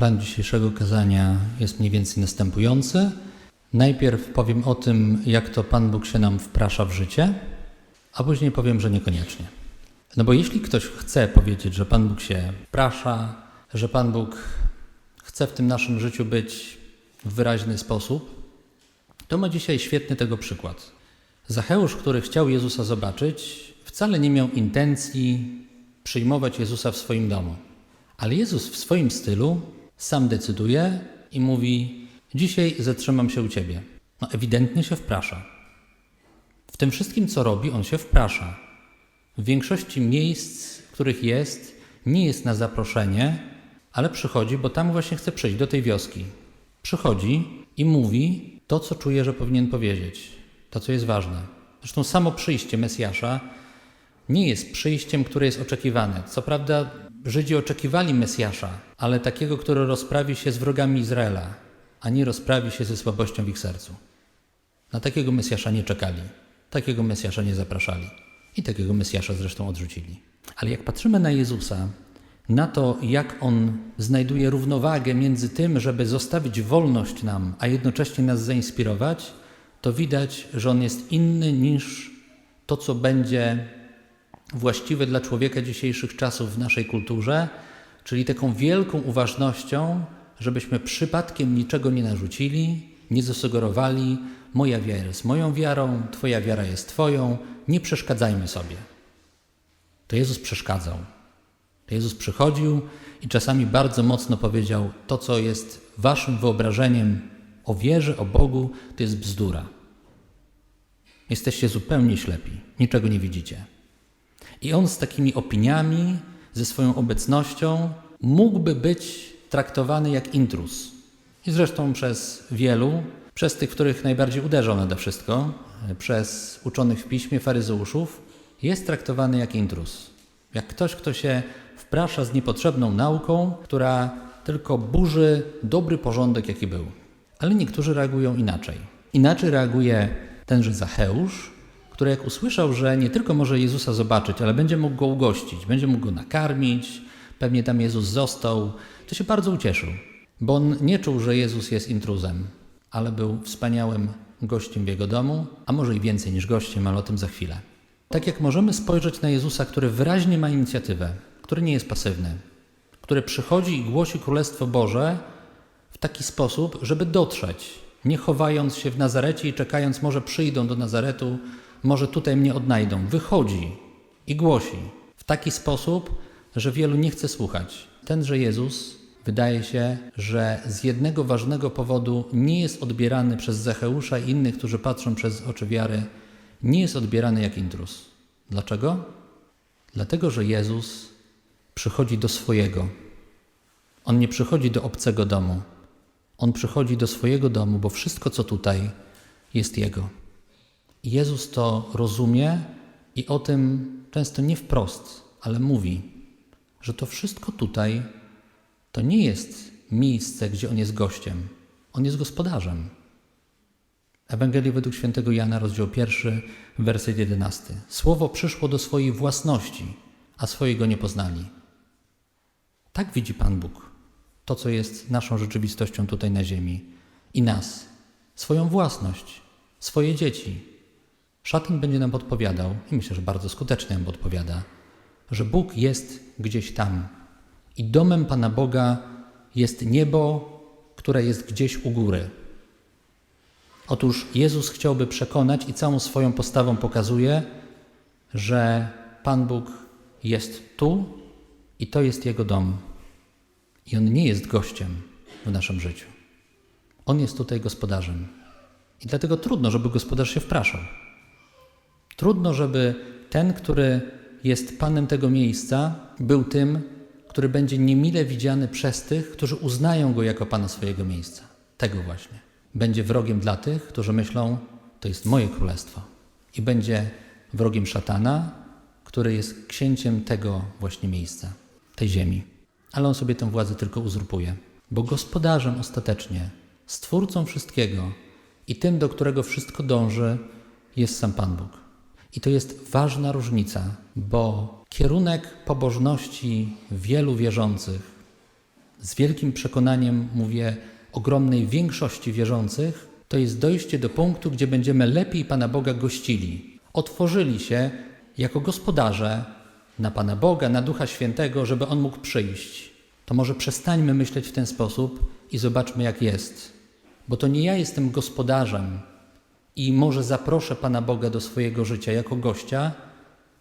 Plan dzisiejszego kazania jest mniej więcej następujący. Najpierw powiem o tym, jak to Pan Bóg się nam wprasza w życie, a później powiem, że niekoniecznie. No bo jeśli ktoś chce powiedzieć, że Pan Bóg się wprasza, że Pan Bóg chce w tym naszym życiu być w wyraźny sposób, to ma dzisiaj świetny tego przykład. Zacheusz, który chciał Jezusa zobaczyć, wcale nie miał intencji przyjmować Jezusa w swoim domu. Ale Jezus w swoim stylu sam decyduje i mówi: Dzisiaj zatrzymam się u ciebie. No, ewidentnie się wprasza. W tym wszystkim, co robi, on się wprasza. W większości miejsc, w których jest, nie jest na zaproszenie, ale przychodzi, bo tam właśnie chce przyjść do tej wioski. Przychodzi i mówi to, co czuje, że powinien powiedzieć, to, co jest ważne. Zresztą samo przyjście Mesjasza nie jest przyjściem, które jest oczekiwane. Co prawda, Żydzi oczekiwali Mesjasza, ale takiego, który rozprawi się z wrogami Izraela, a nie rozprawi się ze słabością w ich sercu. Na takiego Mesjasza nie czekali, takiego Mesjasza nie zapraszali i takiego Mesjasza zresztą odrzucili. Ale jak patrzymy na Jezusa, na to, jak On znajduje równowagę między tym, żeby zostawić wolność nam, a jednocześnie nas zainspirować, to widać, że On jest inny niż to, co będzie właściwe dla człowieka dzisiejszych czasów w naszej kulturze, czyli taką wielką uważnością, żebyśmy przypadkiem niczego nie narzucili, nie zasugerowali, moja wiara jest moją wiarą, Twoja wiara jest Twoją, nie przeszkadzajmy sobie. To Jezus przeszkadzał. To Jezus przychodził i czasami bardzo mocno powiedział: To, co jest Waszym wyobrażeniem o wierze, o Bogu, to jest bzdura. Jesteście zupełnie ślepi, niczego nie widzicie. I on z takimi opiniami, ze swoją obecnością, mógłby być traktowany jak intrus. I zresztą przez wielu, przez tych, których najbardziej uderzał nade wszystko, przez uczonych w piśmie faryzeuszów, jest traktowany jak intrus. Jak ktoś, kto się wprasza z niepotrzebną nauką, która tylko burzy dobry porządek, jaki był. Ale niektórzy reagują inaczej. Inaczej reaguje tenże Zacheusz, który jak usłyszał, że nie tylko może Jezusa zobaczyć, ale będzie mógł go ugościć, będzie mógł go nakarmić, pewnie tam Jezus został, to się bardzo ucieszył, bo on nie czuł, że Jezus jest intruzem, ale był wspaniałym gościem w jego domu, a może i więcej niż gościem, ale o tym za chwilę. Tak jak możemy spojrzeć na Jezusa, który wyraźnie ma inicjatywę, który nie jest pasywny, który przychodzi i głosi Królestwo Boże w taki sposób, żeby dotrzeć, nie chowając się w Nazarecie i czekając, może przyjdą do Nazaretu, może tutaj mnie odnajdą. Wychodzi i głosi w taki sposób, że wielu nie chce słuchać. Tenże Jezus wydaje się, że z jednego ważnego powodu nie jest odbierany przez Zecheusza i innych, którzy patrzą przez oczy wiary, nie jest odbierany jak intrus. Dlaczego? Dlatego, że Jezus przychodzi do swojego. On nie przychodzi do obcego domu. On przychodzi do swojego domu, bo wszystko, co tutaj, jest Jego. I Jezus to rozumie i o tym często nie wprost, ale mówi, że to wszystko tutaj to nie jest miejsce, gdzie On jest gościem. On jest gospodarzem. Ewangelii według świętego Jana, rozdział pierwszy, werset jedenasty. Słowo przyszło do swojej własności, a swojego nie poznali. Tak widzi Pan Bóg to, co jest naszą rzeczywistością tutaj na ziemi i nas, swoją własność, swoje dzieci. Szatan będzie nam podpowiadał, i myślę, że bardzo skutecznie nam podpowiada, że Bóg jest gdzieś tam i domem Pana Boga jest niebo, które jest gdzieś u góry. Otóż Jezus chciałby przekonać i całą swoją postawą pokazuje, że Pan Bóg jest tu i to jest Jego dom. I On nie jest gościem w naszym życiu. On jest tutaj gospodarzem. I dlatego trudno, żeby gospodarz się wpraszał. Trudno, żeby ten, który jest panem tego miejsca, był tym, który będzie niemile widziany przez tych, którzy uznają go jako pana swojego miejsca. Tego właśnie. Będzie wrogiem dla tych, którzy myślą, to jest moje królestwo. I będzie wrogiem szatana, który jest księciem tego właśnie miejsca, tej ziemi. Ale on sobie tę władzę tylko uzurpuje, bo gospodarzem ostatecznie, stwórcą wszystkiego i tym, do którego wszystko dąży, jest sam Pan Bóg. I to jest ważna różnica, bo kierunek pobożności wielu wierzących z wielkim przekonaniem mówię ogromnej większości wierzących, to jest dojście do punktu, gdzie będziemy lepiej Pana Boga gościli. Otworzyli się jako gospodarze na Pana Boga, na Ducha Świętego, żeby On mógł przyjść. To może przestańmy myśleć w ten sposób i zobaczmy, jak jest. Bo to nie ja jestem gospodarzem i może zaproszę Pana Boga do swojego życia jako gościa,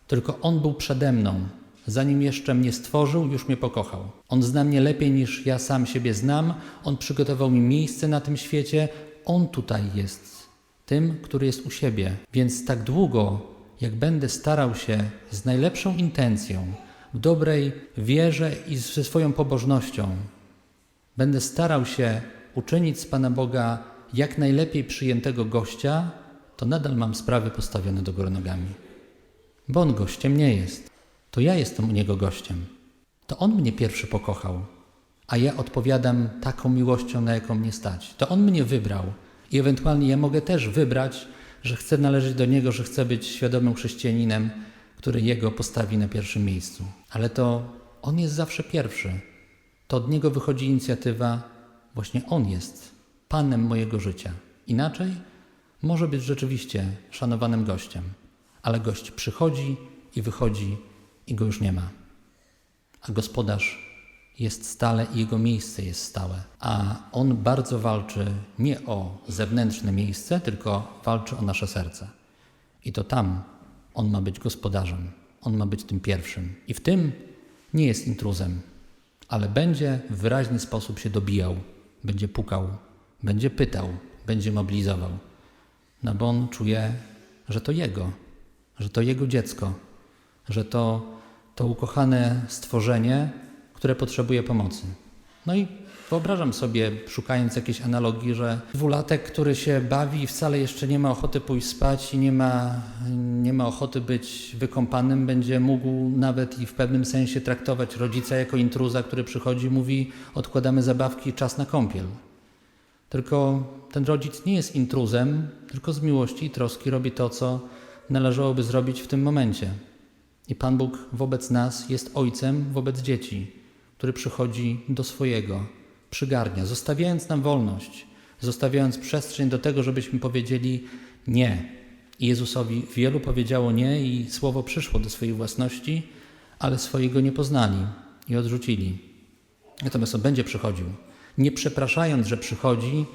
tylko On był przede mną. Zanim jeszcze mnie stworzył, już mnie pokochał. On zna mnie lepiej niż ja sam siebie znam. On przygotował mi miejsce na tym świecie. On tutaj jest, tym, który jest u siebie. Więc tak długo, jak będę starał się z najlepszą intencją, w dobrej wierze i ze swoją pobożnością, będę starał się uczynić z Pana Boga jak najlepiej przyjętego gościa, to nadal mam sprawy postawione do góry nogami. Bo on gościem nie jest. To ja jestem u niego gościem. To on mnie pierwszy pokochał, a ja odpowiadam taką miłością, na jaką mnie stać. To on mnie wybrał i ewentualnie ja mogę też wybrać, że chcę należeć do niego, że chcę być świadomym chrześcijaninem, który jego postawi na pierwszym miejscu. Ale to on jest zawsze pierwszy. To od niego wychodzi inicjatywa, właśnie on jest panem mojego życia. Inaczej może być rzeczywiście szanowanym gościem, ale gość przychodzi i wychodzi i go już nie ma. A gospodarz jest stale i jego miejsce jest stałe. A on bardzo walczy nie o zewnętrzne miejsce, tylko walczy o nasze serce. I to tam on ma być gospodarzem, on ma być tym pierwszym. I w tym nie jest intruzem, ale będzie w wyraźny sposób się dobijał, będzie pukał, będzie pytał, będzie mobilizował. No bo on czuje, że to jego, że to jego dziecko, że to to ukochane stworzenie, które potrzebuje pomocy. No i wyobrażam sobie, szukając jakiejś analogii, że dwulatek, który się bawi i wcale jeszcze nie ma ochoty pójść spać i nie ma, nie ma ochoty być wykąpanym, będzie mógł nawet i w pewnym sensie traktować rodzica jako intruza, który przychodzi i mówi: Odkładamy zabawki, czas na kąpiel. Tylko ten rodzic nie jest intruzem, tylko z miłości i troski robi to, co należałoby zrobić w tym momencie. I Pan Bóg wobec nas jest ojcem wobec dzieci, który przychodzi do swojego, przygarnia, zostawiając nam wolność, zostawiając przestrzeń do tego, żebyśmy powiedzieli nie. I Jezusowi wielu powiedziało nie i słowo przyszło do swojej własności, ale swojego nie poznali i odrzucili. Natomiast on będzie przychodził, nie przepraszając, że przychodzi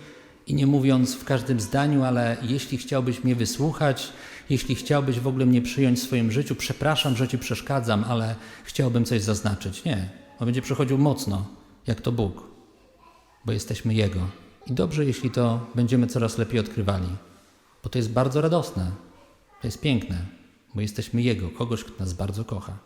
i nie mówiąc w każdym zdaniu, ale jeśli chciałbyś mnie wysłuchać, jeśli chciałbyś w ogóle mnie przyjąć w swoim życiu, przepraszam, że ci przeszkadzam, ale chciałbym coś zaznaczyć. Nie, on będzie przychodził mocno, jak to Bóg, bo jesteśmy Jego. I dobrze, jeśli to będziemy coraz lepiej odkrywali, bo to jest bardzo radosne, to jest piękne, bo jesteśmy Jego, kogoś, kto nas bardzo kocha.